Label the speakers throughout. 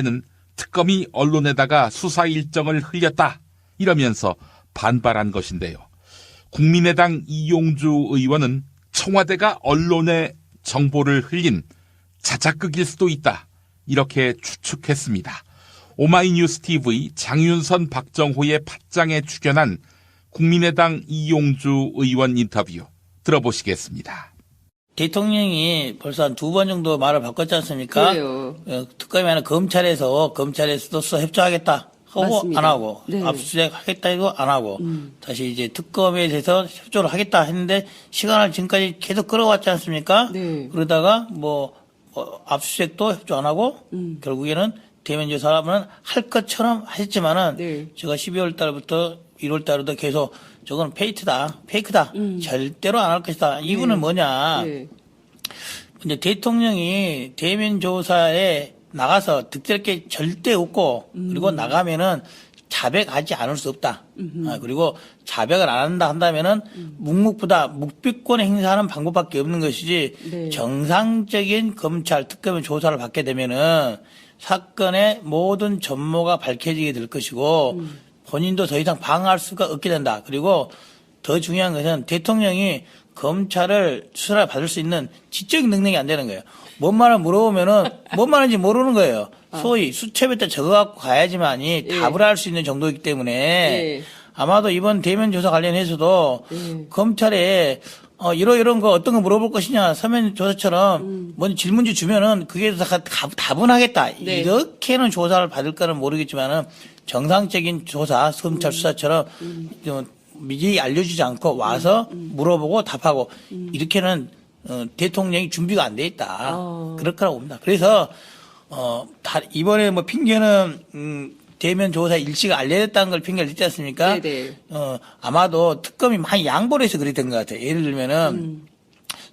Speaker 1: 는 특검이 언론에다가 수사 일정을 흘렸다 이러면서 반발한 것인데요. 국민의당 이용주 의원은 청와대가 언론에 정보를 흘린 자작극일 수도 있다 이렇게 추측했습니다. 오마이뉴스 TV 장윤선 박정호의 팟장에 출연한 국민의당 이용주 의원 인터뷰 들어보시겠습니다.
Speaker 2: 대통령이 벌써 한 두 번 정도 말을 바꿨지 않습니까?
Speaker 3: 그래요.
Speaker 2: 어, 특검이 아니라 검찰에서 검찰에서도 수사 협조하겠다 하고
Speaker 3: 맞습니다.
Speaker 2: 안 하고
Speaker 3: 네.
Speaker 2: 압수수색 하겠다 이거 안 하고 다시 이제 특검에 대해서 협조를 하겠다 했는데 시간을 지금까지 계속 끌어왔지 않습니까?
Speaker 3: 네.
Speaker 2: 그러다가 뭐 어, 압수수색도 협조 안 하고
Speaker 3: 음.
Speaker 2: 결국에는 대면 조사는 할 것처럼 하셨지만은
Speaker 3: 네.
Speaker 2: 제가 12월 달부터 1월 달부터 계속 저건 페이트다, 페이크다, 절대로 안 할 것이다. 이유는 뭐냐?
Speaker 3: 음. 네.
Speaker 2: 이제 대통령이 대면 조사에 나가서 득될 게 절대 없고 그리고 나가면은 자백하지 않을 수 없다. 아, 그리고 자백을 안 한다 한다면은 묵묵부다 묵비권 행사하는 방법밖에 없는 것이지
Speaker 3: 네.
Speaker 2: 정상적인 검찰 특검의 조사를 받게 되면은 사건의 모든 전모가 밝혀지게 될 것이고 본인도 더 이상 방어할 수가 없게 된다. 그리고 더 중요한 것은 대통령이 검찰을 수사를 받을 수 있는 지적 능력이 안 되는 거예요. 뭔 말을 물어보면은 뭔 말인지 모르는 거예요. 소위 수첩에 다 적어갖고 가야지만이
Speaker 3: 예.
Speaker 2: 답을 할 수 있는 정도이기 때문에
Speaker 3: 예.
Speaker 2: 아마도 이번 대면 조사 관련해서도
Speaker 3: 예.
Speaker 2: 검찰에 어, 이러 이런 거 어떤 거 물어볼 것이냐 서면 조사처럼
Speaker 3: 음.
Speaker 2: 뭔 질문지 주면은 그게 다 가- 답은 하겠다
Speaker 3: 네.
Speaker 2: 이렇게는 조사를 받을 거는 모르겠지만은 정상적인 조사
Speaker 3: 음.
Speaker 2: 검찰 수사처럼 좀 미리 알려주지 않고 와서
Speaker 3: 음.
Speaker 2: 물어보고 답하고 이렇게는 어, 대통령이 준비가 안 돼 있다
Speaker 3: 어.
Speaker 2: 그럴 거라고 봅니다. 그래서 어, 다, 이번에 뭐 핑계는 음, 대면 조사 일시가 알려졌다는 걸 핑계를 댔지 않습니까?
Speaker 3: 네네.
Speaker 2: 어, 아마도 특검이 많이 양보를 해서 그랬던 것 같아요. 예를 들면은
Speaker 3: 음.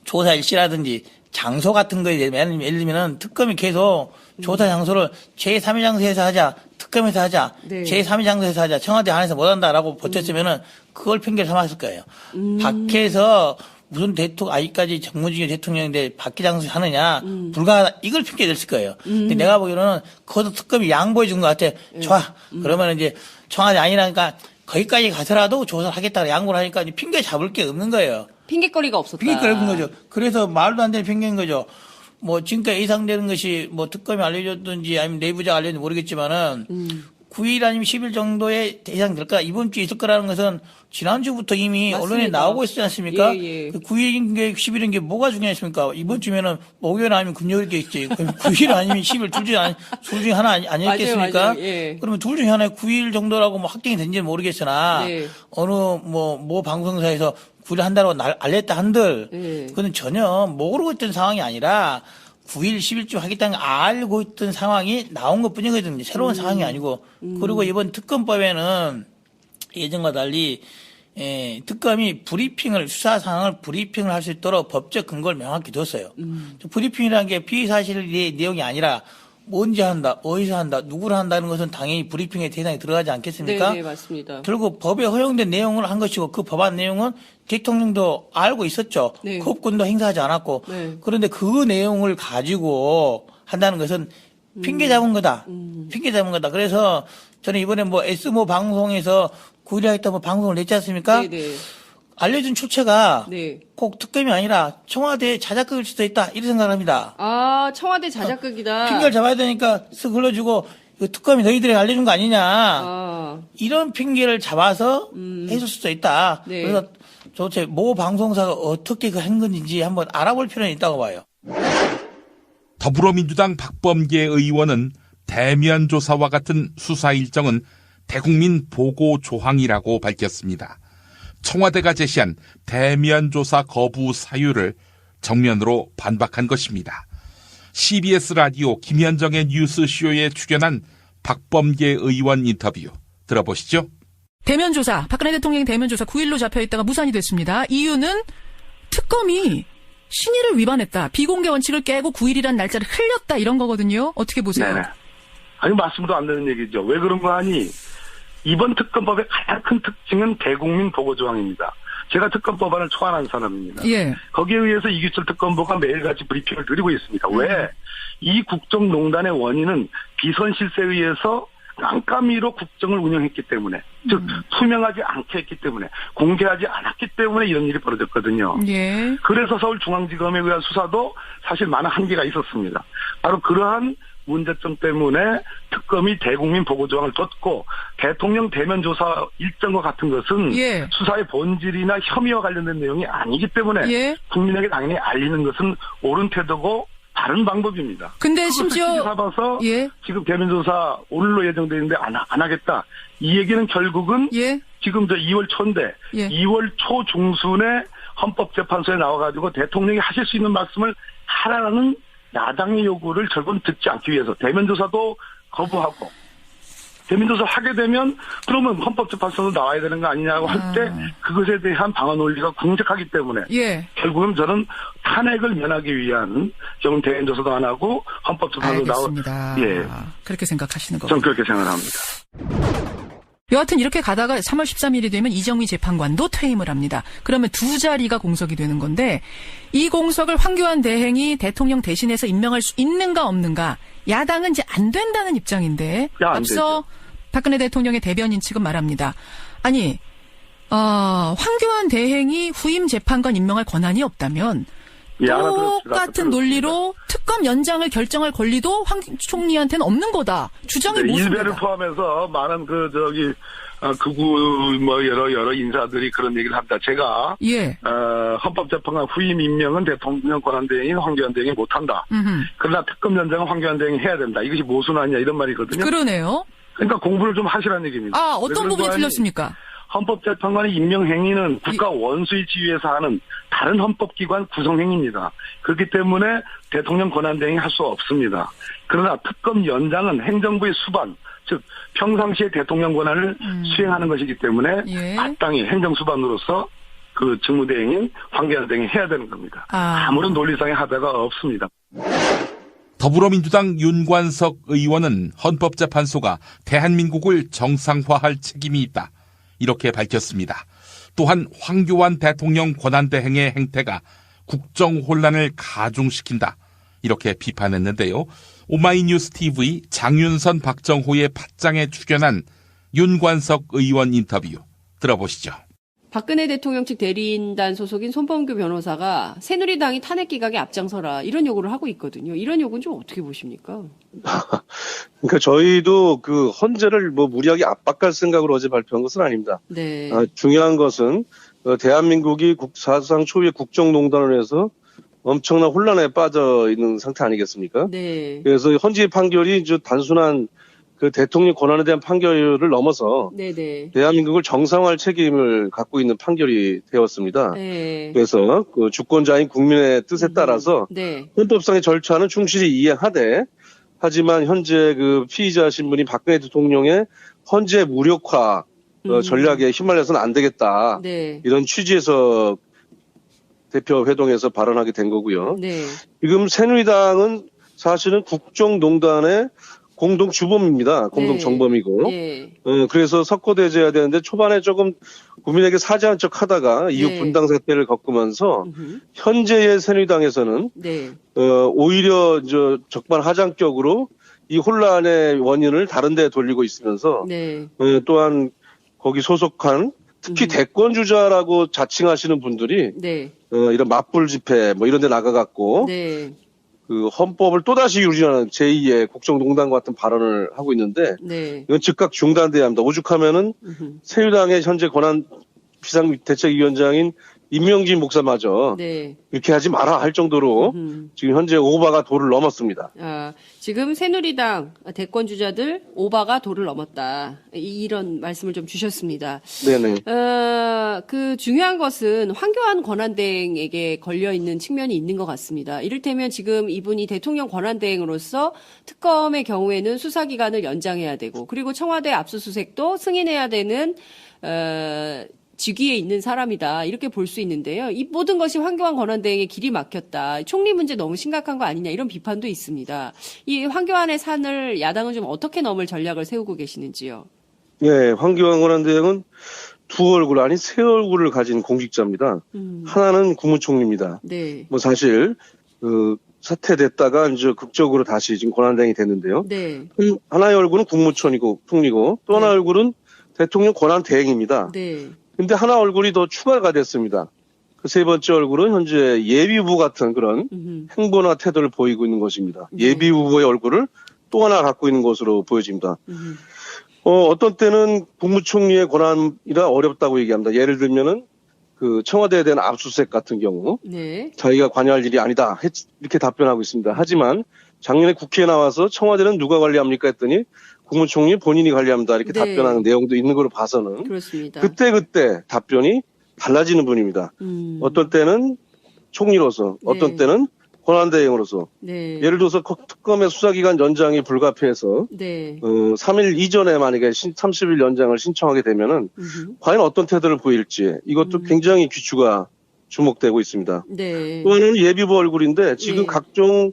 Speaker 2: 조사 일시라든지 장소 같은 거에 대해 예를 예를 들면은 특검이 계속 조사 장소를 제3의 장소에서 하자, 특검에서 하자,
Speaker 3: 네.
Speaker 2: 제3의 장소에서 하자, 청와대 안에서 못 한다라고 버텼으면은 그걸 핑계를 삼았을 거예요. 밖에서 무슨 대통령, 아직까지 정무직의 대통령인데 밖에 장소에 하느냐, 불가하다, 이걸 핑계 댔을 거예요. 근데 내가 보기로는 그것도 특검이 양보해 준 것 같아. 좋아. 그러면 이제 청와대 아니라니까 거기까지 가서라도 조사를 하겠다고 양보를 하니까 이제 핑계 잡을 게 없는 거예요.
Speaker 3: 핑계거리가 없었다.
Speaker 2: 핑계 걸은 거죠. 그래서 말도 안 되는 핑계인 거죠. 뭐 지금까지 예상되는 것이 뭐 특검이 알려줬든지 아니면 내부자가 알려줬는지 모르겠지만은
Speaker 3: 음.
Speaker 2: 9일 아니면 10일 정도에 예상될까 이번 주에 있을 거라는 것은 지난주부터 이미
Speaker 3: 맞습니다.
Speaker 2: 언론에 나오고 있지 않습니까?
Speaker 3: 예, 예.
Speaker 2: 그 9일인 게 10일인 게 뭐가 중요했습니까? 이번 주면은 목요일 아니면 금요일 게 있지. 그럼 9일 아니면 10일 둘 중에 아니, 둘 중에 하나 아니, 아니겠습니까?
Speaker 3: 맞아요, 맞아요. 예.
Speaker 2: 그러면 둘 중에 하나에 9일 정도라고 뭐 확정이 된지는 모르겠으나
Speaker 3: 네.
Speaker 2: 어느 뭐, 모 방송사에서 9일 한다고 날- 알렸다 한들
Speaker 3: 네.
Speaker 2: 그건 전혀 모르고 있던 상황이 아니라 9일, 10일쯤 하겠다는 걸 알고 있던 상황이 나온 것 뿐이거든요. 새로운 상황이 아니고. 그리고 이번 특검법에는 예전과 달리 예, 특검이 브리핑을 수사 상황을 브리핑을 할 수 있도록 법적 근거를 명확히 뒀어요. 브리핑이라는 게 피사실 내용이 아니라 언제 한다, 어디서 한다, 누구를 한다는 것은 당연히 브리핑의 대상에 들어가지 않겠습니까?
Speaker 3: 네, 네, 맞습니다.
Speaker 2: 결국 법에 허용된 내용을 한 것이고 그 법안 내용은 대통령도 알고 있었죠.
Speaker 3: 네.
Speaker 2: 법권도 행사하지 않았고.
Speaker 3: 네.
Speaker 2: 그런데 그 내용을 가지고 한다는 것은 핑계 잡은 거다.
Speaker 3: 음.
Speaker 2: 핑계 잡은 거다. 그래서 저는 이번에 뭐 S모 방송에서 9일에 하겠다 뭐 방송을 냈지 않습니까?
Speaker 3: 네, 네.
Speaker 2: 알려준 출처가
Speaker 3: 네.
Speaker 2: 꼭 특검이 아니라 청와대 자작극일 수도 있다. 이렇게 생각을 합니다.
Speaker 3: 아, 청와대 자작극이다.
Speaker 2: 핑계를 잡아야 되니까 쓱 흘러주고 이거 특검이 너희들이 알려준 거 아니냐.
Speaker 3: 아,
Speaker 2: 이런 핑계를 잡아서 했을 수도 있다.
Speaker 3: 네.
Speaker 2: 그래서 도대체 모 방송사가 어떻게 그 한 건지 한번 알아볼 필요는 있다고 봐요.
Speaker 1: 더불어민주당 박범계 의원은 대면 조사와 같은 수사 일정은 대국민 보고 조항이라고 밝혔습니다. 청와대가 제시한 대면 조사 거부 사유를 정면으로 반박한 것입니다. CBS 라디오 김현정의 뉴스쇼에 출연한 박범계 의원 인터뷰 들어보시죠.
Speaker 4: 대면 조사, 박근혜 대통령 대면 조사 9일로 잡혀 있다가 무산이 됐습니다. 이유는 특검이 신의를 위반했다. 비공개 원칙을 깨고 9일이란 날짜를 흘렸다. 이런 거거든요. 어떻게 보세요?
Speaker 5: 네네. 아니 말씀도 안 되는 얘기죠. 왜 그런 거 하니? 이번 특검법의 가장 큰 특징은 대국민 보고 조항입니다. 제가 특검법안을 초안한 사람입니다.
Speaker 4: 예.
Speaker 5: 거기에 의해서 이규철 특검부가 매일같이 브리핑을 드리고 있습니다. 왜? 이 국정농단의 원인은 비선 실세에 의해서 깜깜이로 국정을 운영했기 때문에, 즉 투명하지 않게 했기 때문에, 공개하지 않았기 때문에 이런 일이 벌어졌거든요.
Speaker 4: 예.
Speaker 5: 그래서 서울중앙지검에 의한 수사도 사실 많은 한계가 있었습니다. 바로 그러한 문제점 때문에 특검이 대국민 보고조항을 뒀고 대통령 대면 조사 일정과 같은 것은
Speaker 4: 예.
Speaker 5: 수사의 본질이나 혐의와 관련된 내용이 아니기 때문에
Speaker 4: 예.
Speaker 5: 국민에게 당연히 알리는 것은 옳은 태도고 바른 방법입니다.
Speaker 4: 근데 심지어
Speaker 5: 삼아서
Speaker 4: 예.
Speaker 5: 지금 대면 조사 오늘로 예정돼 있는데 안, 하- 안 하겠다. 이 얘기는 결국은
Speaker 4: 예.
Speaker 5: 지금 저 2월 초인데
Speaker 4: 예.
Speaker 5: 2월 초 중순에 헌법재판소에 나와가지고 대통령이 하실 수 있는 말씀을 하라는 야당의 요구를 결국은 듣지 않기 위해서 대면 조사도 거부하고 대면 조사 하게 되면 그러면 헌법재판소도 나와야 되는 거 아니냐고 할 때 그것에 대한 방어 논리가 궁색하기 때문에
Speaker 4: 예.
Speaker 5: 결국은 저는 탄핵을 면하기 위한 지금 대면 조사도 안 하고 헌법재판소 나오. 예,
Speaker 4: 그렇게 생각하시는
Speaker 5: 저는
Speaker 4: 거고.
Speaker 5: 그렇게 생각합니다.
Speaker 4: 여하튼 이렇게 가다가 3월 13일이 되면 이정미 재판관도 퇴임을 합니다. 그러면 두 자리가 공석이 되는 건데 이 공석을 황교안 대행이 대통령 대신해서 임명할 수 있는가 없는가 야당은 이제 안 된다는 입장인데
Speaker 5: 야,
Speaker 4: 앞서 박근혜 대통령의 대변인 측은 말합니다. 아니 어, 황교안 대행이 후임 재판관 임명할 권한이 없다면
Speaker 5: 예.
Speaker 4: 똑같은. 논리로 특검 연장을 결정할 권리도 황 총리한테는 없는 거다. 주장이
Speaker 5: 네, 일베를. 포함해서 많은 그 저기 아, 극우 뭐 여러 여러 인사들이 그런 얘기를 합니다. 제가
Speaker 4: 예.
Speaker 5: 어, 헌법재판관 후임 임명은 대통령 권한 대행인 황교안 대행이 못한다.
Speaker 4: 음흠.
Speaker 5: 그러나 특검 연장은 황교안 대행이 해야 된다. 이것이 모순하냐 이런 말이거든요.
Speaker 4: 그러네요.
Speaker 5: 그러니까 공부를 좀 하시라는 얘기입니다.
Speaker 4: 아, 어떤 부분이 틀렸습니까?
Speaker 5: 헌법재판관의 임명 행위는 국가 원수의 지위에서 하는 다른 헌법기관 구성 행위입니다. 그렇기 때문에 대통령 권한대행이 할 수 없습니다. 그러나 특검 연장은 행정부의 수반, 즉 평상시에 대통령 권한을 수행하는 것이기 때문에
Speaker 4: 음. 예.
Speaker 5: 마땅히 행정수반으로서 그 직무대행인 황교안 대행이 해야 되는 겁니다.
Speaker 4: 아.
Speaker 5: 아무런 논리상의 하자가 없습니다.
Speaker 1: 더불어민주당 윤관석 의원은 헌법재판소가 대한민국을 정상화할 책임이 있다. 이렇게 밝혔습니다. 또한 황교안 대통령 권한대행의 행태가 국정 혼란을 가중시킨다. 이렇게 비판했는데요. 오마이뉴스 TV 장윤선 박정호의 팟장에 출연한 윤관석 의원 인터뷰 들어보시죠.
Speaker 3: 박근혜 대통령 측 대리인단 소속인 손범규 변호사가 새누리당이 탄핵 기각에 앞장서라 이런 요구를 하고 있거든요. 이런 요구는 좀 어떻게 보십니까?
Speaker 6: 그러니까 저희도 그 헌재를 뭐 무리하게 압박할 생각으로 어제 발표한 것은 아닙니다.
Speaker 3: 네.
Speaker 6: 아, 중요한 것은 어, 대한민국이 국, 사상 초유의 국정농단을 해서 엄청난 혼란에 빠져 있는 상태 아니겠습니까?
Speaker 3: 네.
Speaker 6: 그래서 헌재 판결이 단순한 그 대통령 권한에 대한 판결을 넘어서
Speaker 3: 네네.
Speaker 6: 대한민국을 정상화할 책임을 갖고 있는 판결이 되었습니다.
Speaker 3: 네.
Speaker 6: 그래서 그 주권자인 국민의 뜻에 따라서
Speaker 3: 네.
Speaker 6: 헌법상의 절차는 충실히 이해하되 하지만 현재 그 피의자 신분이 박근혜 대통령의 헌재 무력화 어,
Speaker 3: 음.
Speaker 6: 전략에 휘말려서는 안 되겠다
Speaker 3: 네.
Speaker 6: 이런 취지에서 대표 회동에서 발언하게 된 거고요.
Speaker 3: 네.
Speaker 6: 지금 새누리당은 사실은 국정농단의 공동 주범입니다. 공동
Speaker 3: 네.
Speaker 6: 정범이고.
Speaker 3: 예.
Speaker 6: 어, 그래서 석고대죄해야 되는데 초반에 조금 국민에게 사죄한 척 하다가 이후
Speaker 3: 네.
Speaker 6: 분당 사태를 겪으면서
Speaker 3: 음흠.
Speaker 6: 현재의 새누리당에서는
Speaker 3: 네.
Speaker 6: 어, 오히려 저 적반하장격으로 이 혼란의 원인을 다른 데 돌리고 있으면서
Speaker 3: 네.
Speaker 6: 어, 또한 거기 소속한 특히
Speaker 3: 음.
Speaker 6: 대권 주자라고 자칭하시는 분들이
Speaker 3: 네.
Speaker 6: 어, 이런 맞불 집회 뭐 이런 데 나가갖고
Speaker 3: 네.
Speaker 6: 그 헌법을 또다시 유린하는 제2의 국정농단 같은 발언을 하고 있는데
Speaker 3: 네.
Speaker 6: 이건 즉각 중단돼야 합니다. 오죽하면은. 새누리당의 현재 권한 비상대책위원장인 임명진 목사마저
Speaker 3: 네.
Speaker 6: 이렇게 하지 마라 할 정도로
Speaker 3: 음.
Speaker 6: 지금 현재 오바가 도를 넘었습니다.
Speaker 3: 아, 지금 새누리당 대권 주자들 오바가 도를 넘었다. 이- 이런 말씀을 좀 주셨습니다.
Speaker 6: 네네.
Speaker 3: 어, 그 중요한 것은 황교안 권한대행에게 걸려 있는 측면이 있는 것 같습니다. 이를테면 지금 이분이 대통령 권한대행으로서 특검의 경우에는 수사 기간을 연장해야 되고 그리고 청와대 압수수색도 승인해야 되는 어, 직위에 있는 사람이다 이렇게 볼 수 있는데요. 이 모든 것이 황교안 권한대행의 길이 막혔다. 총리 문제 너무 심각한 거 아니냐 이런 비판도 있습니다. 이 황교안의 산을 야당은 좀 어떻게 넘을 전략을 세우고 계시는지요?
Speaker 6: 예, 황교안 권한대행은 두 얼굴 아니 세 얼굴을 가진 공직자입니다.
Speaker 3: 음.
Speaker 6: 하나는 국무총리입니다.
Speaker 3: 네.
Speaker 6: 뭐 사실 그 사퇴됐다가 이제 극적으로 다시 지금 권한대행이 됐는데요.
Speaker 3: 네.
Speaker 6: 음, 하나의 얼굴은 국무총리고 총리고 또 하나의
Speaker 3: 네.
Speaker 6: 얼굴은 대통령 권한대행입니다.
Speaker 3: 네.
Speaker 6: 근데 하나 얼굴이 더 추가가 됐습니다. 그 세 번째 얼굴은 현재 예비후보 같은 그런
Speaker 3: 음.
Speaker 6: 행보나 태도를 보이고 있는 것입니다.
Speaker 3: 네.
Speaker 6: 예비후보의 얼굴을 또 하나 갖고 있는 것으로 보여집니다.
Speaker 3: 음.
Speaker 6: 어, 어떤 때는 국무총리의 권한이라 어렵다고 얘기합니다. 예를 들면은 그 청와대에 대한 압수수색 같은 경우
Speaker 3: 네.
Speaker 6: 자기가 관여할 일이 아니다 했- 이렇게 답변하고 있습니다. 하지만 작년에 국회에 나와서 청와대는 누가 관리합니까 했더니 국무총리 본인이 관리합니다 이렇게
Speaker 3: 네.
Speaker 6: 답변하는 내용도 있는 걸로 봐서는
Speaker 3: 그렇습니다.
Speaker 6: 그때 그때 답변이 달라지는 분입니다.
Speaker 3: 음.
Speaker 6: 어떤 때는 총리로서, 어떤
Speaker 3: 네.
Speaker 6: 때는 권한대행으로서.
Speaker 3: 네.
Speaker 6: 예를 들어서 거- 특검의 수사기간 연장이 불가피해서
Speaker 3: 네.
Speaker 6: 어, 3일 이전에 만약에 신- 30일 연장을 신청하게 되면은
Speaker 3: 음.
Speaker 6: 과연 어떤 태도를 보일지 이것도
Speaker 3: 음.
Speaker 6: 굉장히 귀추가 주목되고 있습니다.
Speaker 3: 네.
Speaker 6: 또 하나는 예비부 얼굴인데 지금
Speaker 3: 네.
Speaker 6: 각종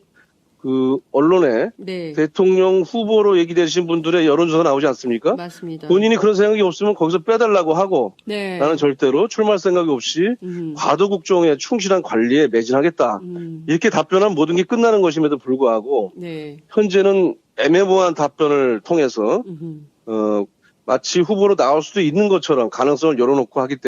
Speaker 6: 그 언론에
Speaker 3: 네.
Speaker 6: 대통령 후보로 얘기되신 분들의 여론조사 나오지 않습니까?
Speaker 3: 맞습니다.
Speaker 6: 본인이 그런 생각이 없으면 거기서 빼달라고 하고
Speaker 3: 네.
Speaker 6: 나는 절대로 출마할 생각이 없이
Speaker 3: 음.
Speaker 6: 과도국정에 충실한 관리에 매진하겠다.
Speaker 3: 음.
Speaker 6: 이렇게 답변하면 모든 게 끝나는 것임에도 불구하고
Speaker 3: 네.
Speaker 6: 현재는 애매모호한 답변을 통해서
Speaker 3: 음.
Speaker 6: 어, 마치 후보로 나올 수도 있는 것처럼 가능성을 열어놓고 하기 때문에